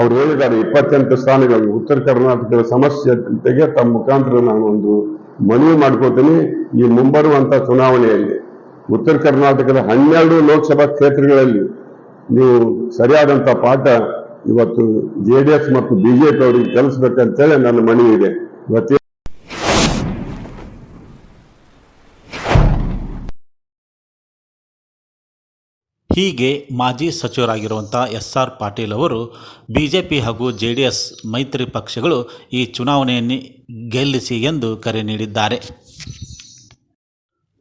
ಅವ್ರು ಹೇಳಿದ್ದಾರೆ ಇಪ್ಪತ್ತೆಂಟು ಸ್ಥಾನಗಳು. ಉತ್ತರ ಕರ್ನಾಟಕದ ಸಮಸ್ಯೆಗೆ ತಮ್ಮ ಮುಖಾಂತರ ನಾನು ಒಂದು ಮನವಿ ಮಾಡ್ಕೋತೀನಿ. ಈ ಮುಂಬರುವಂತ ಚುನಾವಣೆಯಲ್ಲಿ ಉತ್ತರ ಕರ್ನಾಟಕದ ಹನ್ನೆರಡು ಲೋಕಸಭಾ ಕ್ಷೇತ್ರಗಳಲ್ಲಿ ನೀವು ಸರಿಯಾದಂತ ಪಾಠ ಇವತ್ತು ಜೆ ಮತ್ತು ಬಿಜೆಪಿ ಅವರಿಗೆ ಕಲಿಸ್ಬೇಕಂತೇಳಿ ನನ್ನ ಮನವಿ ಇದೆ. ಇವತ್ತೇ ಹೀಗೆ ಮಾಜಿ ಸಚಿವರಾಗಿರುವಂಥ ಎಸ್ ಆರ್ ಪಾಟೀಲ್ ಅವರು ಬಿ ಜೆ ಪಿ ಹಾಗೂ ಜೆ ಡಿ ಎಸ್ ಮೈತ್ರಿ ಪಕ್ಷಗಳು ಈ ಚುನಾವಣೆಯನ್ನು ಗೆಲ್ಲಿಸಿ ಎಂದು ಕರೆ ನೀಡಿದ್ದಾರೆ.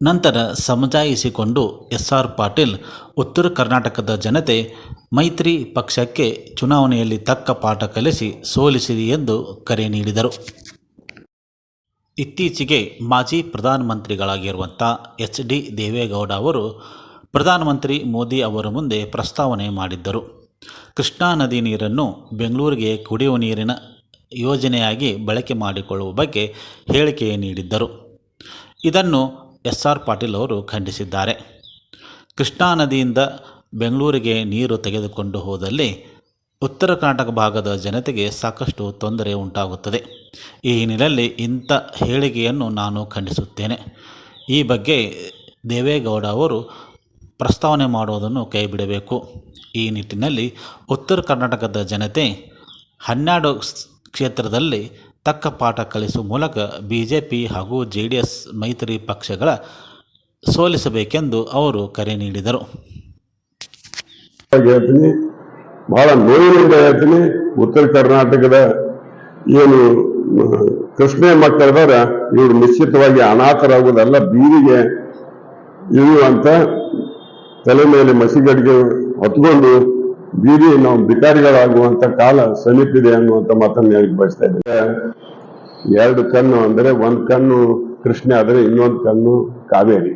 ನಂತರ ಸಮಜಾಯಿಸಿಕೊಂಡು ಎಸ್ ಆರ್ ಪಾಟೀಲ್, ಉತ್ತರ ಕರ್ನಾಟಕದ ಜನತೆ ಮೈತ್ರಿ ಪಕ್ಷಕ್ಕೆ ಚುನಾವಣೆಯಲ್ಲಿ ತಕ್ಕ ಪಾಠ ಕಲಿಸಿ ಸೋಲಿಸಿರಿ ಎಂದು ಕರೆ ನೀಡಿದರು. ಇತ್ತೀಚೆಗೆ ಮಾಜಿ ಪ್ರಧಾನಮಂತ್ರಿಗಳಾಗಿರುವಂಥ ಎಚ್ ಡಿ ದೇವೇಗೌಡ ಅವರು ಪ್ರಧಾನಮಂತ್ರಿ ಮೋದಿ ಅವರ ಮುಂದೆ ಪ್ರಸ್ತಾವನೆ ಮಾಡಿದ್ದರು. ಕೃಷ್ಣಾ ನದಿ ನೀರನ್ನು ಬೆಂಗಳೂರಿಗೆ ಕುಡಿಯುವ ನೀರಿನ ಯೋಜನೆಯಾಗಿ ಬಳಕೆ ಮಾಡಿಕೊಳ್ಳುವ ಬಗ್ಗೆ ಹೇಳಿಕೆ ನೀಡಿದ್ದರು. ಇದನ್ನು ಎಸ್ ಆರ್ ಪಾಟೀಲ್ ಅವರು ಖಂಡಿಸಿದ್ದಾರೆ. ಕೃಷ್ಣಾ ನದಿಯಿಂದ ಬೆಂಗಳೂರಿಗೆ ನೀರು ತೆಗೆದುಕೊಂಡು ಹೋದಲ್ಲಿ ಉತ್ತರ ಕರ್ನಾಟಕ ಭಾಗದ ಜನತೆಗೆ ಸಾಕಷ್ಟು ತೊಂದರೆ ಉಂಟಾಗುತ್ತದೆ. ಈ ಹಿನ್ನೆಲೆಯಲ್ಲಿ ಇಂಥ ಹೇಳಿಕೆಯನ್ನು ನಾನು ಖಂಡಿಸುತ್ತೇನೆ. ಈ ಬಗ್ಗೆ ದೇವೇಗೌಡ ಅವರು ಪ್ರಸ್ತಾವನೆ ಮಾಡುವುದನ್ನು ಕೈಬಿಡಬೇಕು. ಈ ನಿಟ್ಟಿನಲ್ಲಿ ಉತ್ತರ ಕರ್ನಾಟಕದ ಜನತೆ ಹನ್ನೆರಡು ಕ್ಷೇತ್ರದಲ್ಲಿ ತಕ್ಕ ಪಾಠ ಕಲಿಸುವ ಮೂಲಕ ಬಿ ಜೆ ಪಿ ಹಾಗೂ ಜೆ ಡಿ ಎಸ್ ಮೈತ್ರಿ ಪಕ್ಷಗಳ ಸೋಲಿಸಬೇಕೆಂದು ಅವರು ಕರೆ ನೀಡಿದರು. ಹೇಳ್ತೀನಿ ಬಹಳ ನೋವಿನಿಂದ ಹೇಳ್ತೀನಿ ಉತ್ತರ ಕರ್ನಾಟಕದ ಏನು ಕೃಷ್ಣ ಮಕ್ಕಳದವರ ಇವರು ನಿಶ್ಚಿತವಾಗಿ ಅನಾಥರಾಗುವುದಲ್ಲ, ಬೀದಿಗೆ ಇಳಿಯುವಂತ ತಲೆ ಮೇಲೆ ಮಸಿಗಡಿಗೆ ಹೊತ್ಕೊಂಡು ಬೀದಿ ನಾವು ಬಿಕಾರಿಗಳಾಗುವಂತ ಕಾಲ ಸಮೀಪಿದೆ ಅನ್ನುವಂತ ಮಾತನ್ನು ಹೇಳಿ ಬಯಸ್ತಾ ಇದ್ದೇವೆ ಎರಡು ಕಣ್ಣು ಅಂದರೆ ಒಂದು ಕಣ್ಣು ಕೃಷ್ಣ ಆದರೆ ಇನ್ನೊಂದು ಕಣ್ಣು ಕಾವೇರಿ.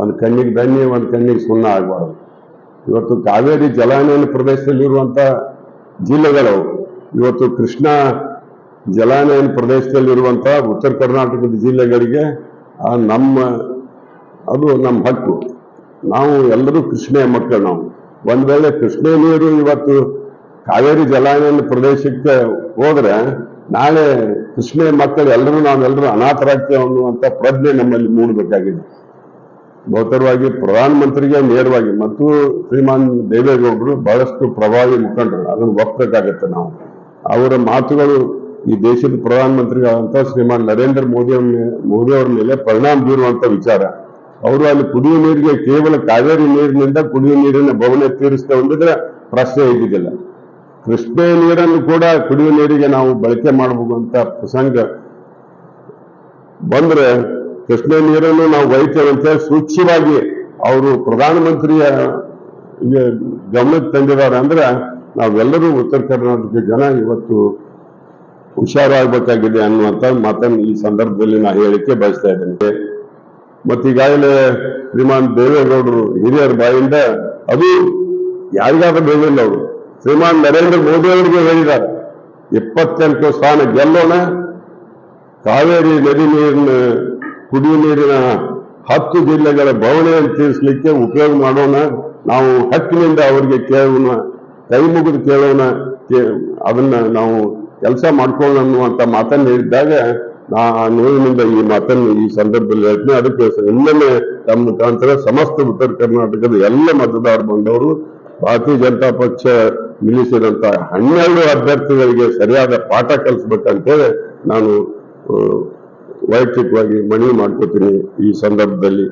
ಒಂದು ಕಣ್ಣಿಗೆ ಬನ್ನಿ ಒಂದು ಕಣ್ಣಿಗೆ ಸುಣ್ಣ ಆಗಬಾರ್ದು. ಇವತ್ತು ಕಾವೇರಿ ಜಲಾನಯನ ಪ್ರದೇಶದಲ್ಲಿರುವಂಥ ಜಿಲ್ಲೆಗಳು, ಇವತ್ತು ಕೃಷ್ಣ ಜಲಾನಯನ ಪ್ರದೇಶದಲ್ಲಿರುವಂಥ ಉತ್ತರ ಕರ್ನಾಟಕದ ಜಿಲ್ಲೆಗಳಿಗೆ ಆ ನಮ್ಮ, ಅದು ನಮ್ಮ ಹಕ್ಕು. ನಾವು ಎಲ್ಲರೂ ಕೃಷ್ಣೆಯ ಮಕ್ಕಳು ನಾವು. ಒಂದ್ ವೇಳೆ ಕೃಷ್ಣೆ ನೀರು ಇವತ್ತು ಕಾವೇರಿ ಜಲಾನಯನ ಪ್ರದೇಶಕ್ಕೆ ಹೋದ್ರೆ ನಾಳೆ ಕೃಷ್ಣೆ ಮಕ್ಕಳು ಎಲ್ಲರೂ ನಾವೆಲ್ಲರೂ ಅನಾಥರಾಗ್ತೇವೆ ಅನ್ನುವಂತ ಪ್ರಜ್ಞೆ ನಮ್ಮಲ್ಲಿ ಮೂಡಬೇಕಾಗಿದೆ. ಬಹುತರವಾಗಿ ಪ್ರಧಾನಮಂತ್ರಿಗೆ ನೇರವಾಗಿ ಮತ್ತು ಶ್ರೀಮಾನ್ ದೇವೇಗೌಡರು ಬಹಳಷ್ಟು ಪ್ರಭಾವಿ ಮುಖಂಡರು. ಅದನ್ನು ಒಪ್ಪಬೇಕಾಗತ್ತೆ ನಾವು. ಅವರ ಮಾತುಗಳು ಈ ದೇಶದ ಪ್ರಧಾನಮಂತ್ರಿಗಳಂತ ಶ್ರೀಮಾನ್ ನರೇಂದ್ರ ಮೋದಿ ಮೋದಿ ಅವರ ಮೇಲೆ ಪರಿಣಾಮ ಬೀರುವಂತ ವಿಚಾರ. ಅವರು ಅಲ್ಲಿ ಕುಡಿಯುವ ನೀರಿಗೆ ಕೇವಲ ಕಾವೇರಿ ನೀರಿನಿಂದ ಕುಡಿಯುವ ನೀರಿನ ಭವನ ತೀರಿಸ್ತಾ ಹೊಂದಿದ್ರೆ ಪ್ರಶ್ನೆ ಇದ್ದಿದ್ದಿಲ್ಲ. ಕೃಷ್ಣೆ ನೀರನ್ನು ಕೂಡ ಕುಡಿಯುವ ನೀರಿಗೆ ನಾವು ಬಳಕೆ ಮಾಡಬಹುದು ಅಂತ ಪ್ರಸಂಗ ಬಂದ್ರೆ ಕೃಷ್ಣ ನೀರನ್ನು ನಾವು ಅಂತ ಸೂಕ್ಷ್ಮವಾಗಿ ಅವರು ಪ್ರಧಾನಮಂತ್ರಿಯ ಗಮನಕ್ಕೆ ತಂದಿದ್ದಾರೆ ಅಂದ್ರೆ ನಾವೆಲ್ಲರೂ ಉತ್ತರ ಕರ್ನಾಟಕ ಜನ ಇವತ್ತು ಹುಷಾರಾಗಬೇಕಾಗಿದೆ ಅನ್ನುವಂಥ ಮಾತನ್ನು ಈ ಸಂದರ್ಭದಲ್ಲಿ ನಾನು ಹೇಳಿಕೆ ಬಯಸ್ತಾ ಇದ್ದೇನೆ. ಮತ್ತೀಗಾಗಲೇ ಶ್ರೀಮಾನ್ ದೇವೇಗೌಡರು ಹಿರಿಯರ ಬಾಯಿಂದ ಅದು ಯಾರಿಗಾದ್ರೂ ಹೇಳಿಲ್ಲ ಅವರು. ಶ್ರೀಮಾನ್ ನರೇಂದ್ರ ಮೋದಿ ಅವರಿಗೆ ಹೇಳಿದ್ದಾರೆ. ಇಪ್ಪತ್ತೆಂಟು ಸ್ಥಾನ ಗೆಲ್ಲೋಣ. ಕಾವೇರಿ ನದಿ ನೀರಿನ ಕುಡಿಯುವ ನೀರಿನ ಹತ್ತು ಜಿಲ್ಲೆಗಳ ಬವಣೆಯನ್ನು ತೀರಿಸಲಿಕ್ಕೆ ಉಪಯೋಗ ಮಾಡೋಣ. ನಾವು ಹಕ್ಕಿನಿಂದ ಅವರಿಗೆ ಕೇಳೋಣ ಕೈ ಮುಗಿದು ಕೇಳೋಣ ಅದನ್ನ ನಾವು ಕೆಲಸ ಮಾಡ್ಕೊಳ್ಳೋಣ ಅನ್ನುವಂಥ ಮಾತನ್ನು ಹೇಳಿದ್ದಾಗ ನಾ ಆ ನೋವಿನಿಂದ ಈ ಮಾತನ್ನು ಈ ಸಂದರ್ಭದಲ್ಲಿ ಹೇಳ್ತೀನಿ. ಅದಕ್ಕೆ ಇನ್ನೊಮ್ಮೆ ತಮ್ಮ ಮುಖಾಂತರ ಸಮಸ್ತ ಉತ್ತರ ಕರ್ನಾಟಕದ ಎಲ್ಲ ಮತದಾರ ಬಂದವರು ಭಾರತೀಯ ಜನತಾ ಪಕ್ಷ ನಿಲ್ಲಿಸಿದಂತ ಹನ್ನೆರಡು ಅಭ್ಯರ್ಥಿಗಳಿಗೆ ಸರಿಯಾದ ಪಾಠ ಕಲಿಸ್ಬೇಕಂತೇಳಿ ನಾನು ವೈಯಕ್ತಿಕವಾಗಿ ಮನವಿ ಮಾಡ್ಕೋತೀನಿ ಈ ಸಂದರ್ಭದಲ್ಲಿ.